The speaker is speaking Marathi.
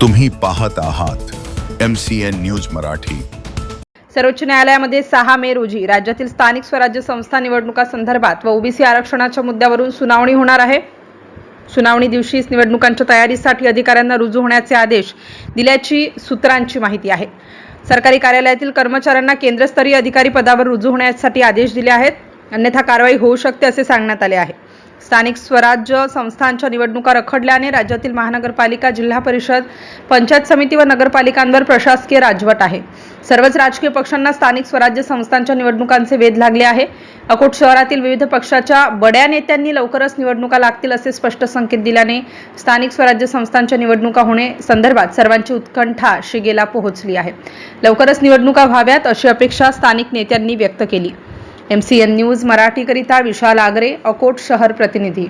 तुम्ही पाहत आहात M C N news Marathi. सर्वोच्च न्यायालयामध्ये सहा मे रोजी राज्यातील स्थानिक स्वराज्य संस्था निवडणुका संदर्भात व ओबीसी आरक्षणाच्या मुद्द्यावरून सुनावणी होणार आहे. सुनावणी दिवशीच निवडणुकांच्या तयारीसाठी अधिकाऱ्यांना रुजू होण्याचे आदेश दिल्याची सूत्रांची माहिती आहे. सरकारी कार्यालयातील कर्मचाऱ्यांना केंद्रस्तरीय अधिकारी पदावर रुजू होण्यासाठी आदेश दिले आहेत. अन्यथा कारवाई होऊ शकते असे सांगण्यात आले आहे. स्थानिक स्वराज्य संस्थांच्या निवडणुका रखडल्याने राज्यातील महानगरपालिका जिल्हा परिषद पंचायत समिती व नगरपालिकांवर प्रशासकीय राजवट आहे. सर्वच राजकीय पक्षांना स्थानिक स्वराज्य संस्थांच्या निवडणुकांचे वेध लागले आहे. अकोट शहरातील विविध पक्षाच्या बड्या नेत्यांनी लवकरच निवडणुका लागतील असे स्पष्ट संकेत दिल्याने स्थानिक स्वराज्य संस्थांच्या निवडणुका होणे संदर्भात सर्वांची उत्कंठा शिगेला पोहोचली आहे. लवकरच निवडणुका व्हाव्यात अशी अपेक्षा स्थानिक नेत्यांनी व्यक्त केली. एम सी एन न्यूज मराठीकरिता विशाल आगरे अकोट शहर प्रतिनिधी